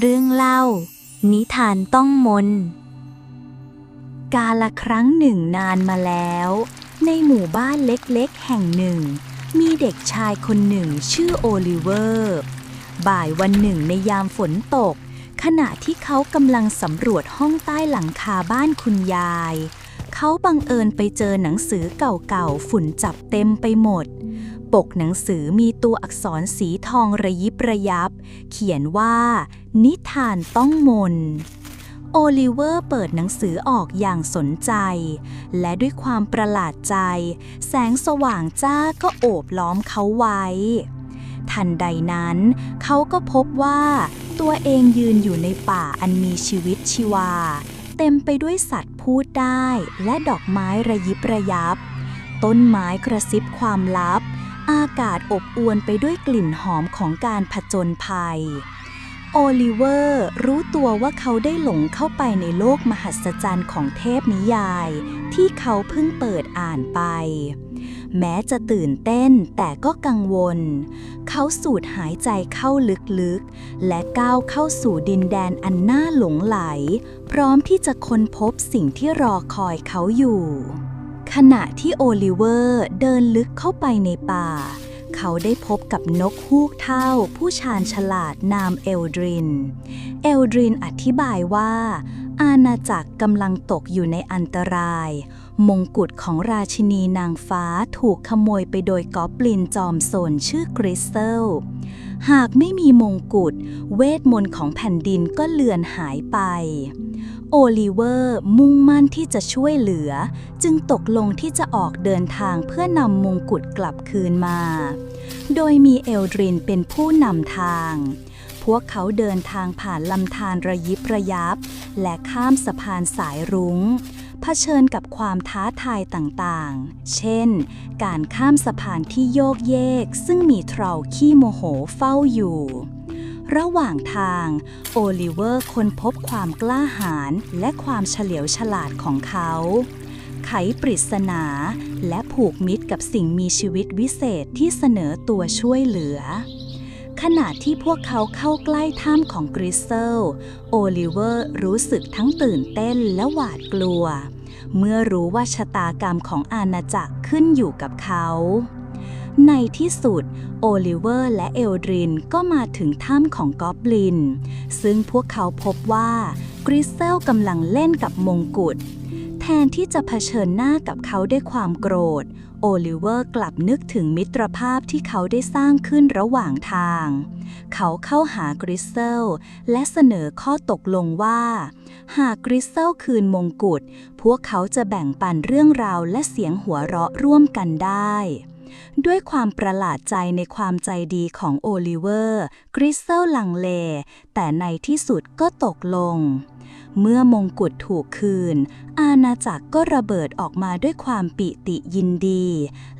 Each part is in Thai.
เรื่องเล่า นิทานต้องมน กาละครั้งหนึ่งนานมาแล้ว ในหมู่บ้านเล็กๆ แห่งหนึ่ง มีเด็กชายคนหนึ่งชื่อโอลิเวอร์ บ่ายวันหนึ่งในยามฝนตก ขณะที่เขากำลังสำรวจห้องใต้หลังคาบ้านคุณยาย เขาบังเอิญไปเจอหนังสือเก่าๆ ฝุ่นจับเต็มไปหมด ปกหนังสือมีตัวอักษรสีทองระยิบระยับ เขียนว่า นิทานต้องมน โอลิเวอร์เปิดหนังสือออกอย่างสนใจ และด้วยความประหลาดใจ แสงสว่างจ้าก็โอบล้อมเขาไว้ ทันใดนั้น เขาก็พบว่า ตัวเองยืนอยู่ในป่าอันมีชีวิตชีวา เต็มไปด้วยสัตว์พูดได้และดอกไม้ระยิบระยับ ต้นไม้กระซิบความลับ อากาศอบอวลไปด้วยกลิ่นหอมของการผจญภัย โอลิเวอร์รู้ตัวว่าเขาได้หลงเข้าไปในโลกมหัศจรรย์ของเทพนิยาย ที่เขาเพิ่งเปิดอ่านไป แม้จะตื่นเต้นแต่ก็กังวล เขาสูดหายใจเข้าลึกๆ และก้าวเข้าสู่ดินแดนอันน่าหลงไหล พร้อมที่จะค้นพบสิ่งที่รอคอยเขาอยู่ ขณะที่โอลิเวอร์เดินลึกเข้าไปในป่า เขาได้พบกับนกฮูกเท่า ผู้ชาญฉลาดนามเอลดริน เอลดรินอธิบายว่า อาณาจักรกำลังตกอยู่ในอันตราย มงกุฎของราชินีนางฟ้าถูกขโมยไปโดยกอบลินจอมโซนชื่อกริสเซล หากไม่มีมงกุฎเวทมนต์ของแผ่นดินก็เลือนหายไป โอลิเวอร์มุ่งมั่นที่จะช่วยเหลือ จึงตกลงที่จะออกเดินทางเพื่อนำมงกุฎกลับคืนมา โดยมีเอลดรินเป็นผู้นำทางพวกเขาเดินทางผ่านลำธารระยิบระยับ และข้ามสะพานสายรุง้ง เผชิญกับความท้าทายต่างๆ เช่น การข้ามสะพานที่โยกเยก ซึ่งมีเทราขี้โมโหเฝ้าอยู่ ระหว่างทาง โอลิเวอร์ค้นพบความกล้าหาญและความเฉลียวฉลาดของเขา ไขปริศนา และผูกมิตรกับสิ่งมีชีวิตวิเศษที่เสนอตัวช่วยเหลือ ณะที่พวกเขาเข้าใกล้ถ้ำของกริสเซล โอลิเวอร์รู้สึกทั้งตื่นเต้นและหวาดกลัว เมื่อรู้ว่าชะตากรรมของอาณาจักรขึ้นอยู่กับเขา ในที่สุด โอลิเวอร์และเอลดรินก็มาถึงถ้ำของกอบลิน ซึ่งพวกเขาพบว่ากริสเซลกำลังเล่นกับมงกุฎ ทนที่จะเผชิญหน้ากับเขาด้วยความโกรธ โอลิเวอร์กลับนึกถึงมิตรภาพที่เขาได้สร้างขึ้นระหว่างทาง เขาเข้าหากริสเซลและเสนอข้อตกลงว่า หากกริสเซลคืนมงกุฎพวกเขาจะแบ่งปันเรื่องราวและเสียงหัวเราะร่วมกันได้ด้วยความประหลาดใจในความใจดีของโอลิเวอร์ กริสเซลลังเล แต่ในที่สุดก็ตกลง เมื่อมงกุฎถูกคืน อาณาจักรก็ระเบิดออกมาด้วยความปิติยินดี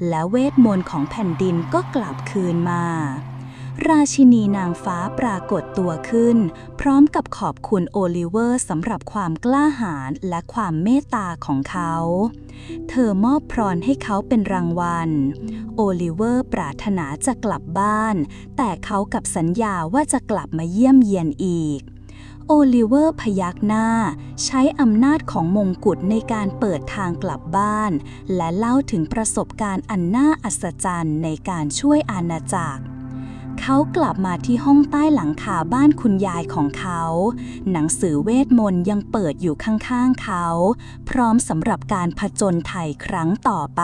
และเวทมนต์ของแผ่นดินก็กลับคืนมา ราชินีนางฟ้าปรากฏตัวขึ้น พร้อมกับขอบคุณโอลิเวอร์สำหรับความกล้าหาญและความเมตตาของเขา เธอมอบพรให้เขาเป็นรางวัล โอลิเวอร์ปรารถนาจะกลับบ้าน แต่เขากับสัญญาว่าจะกลับมาเยี่ยมเยียนอีก โอลิเวอร์พยักหน้า ใช้อำนาจของมงกุฎในการเปิดทางกลับบ้าน และเล่าถึงประสบการณ์อันน่าอัศจรรย์ในการช่วยอาณาจักร เขากลับมาที่ห้องใต้หลังคาบ้านคุณยายของเขา หนังสือเวทมนต์ยังเปิดอยู่ข้างๆเขา พร้อมสำหรับการผจญไถ่ครั้งต่อไป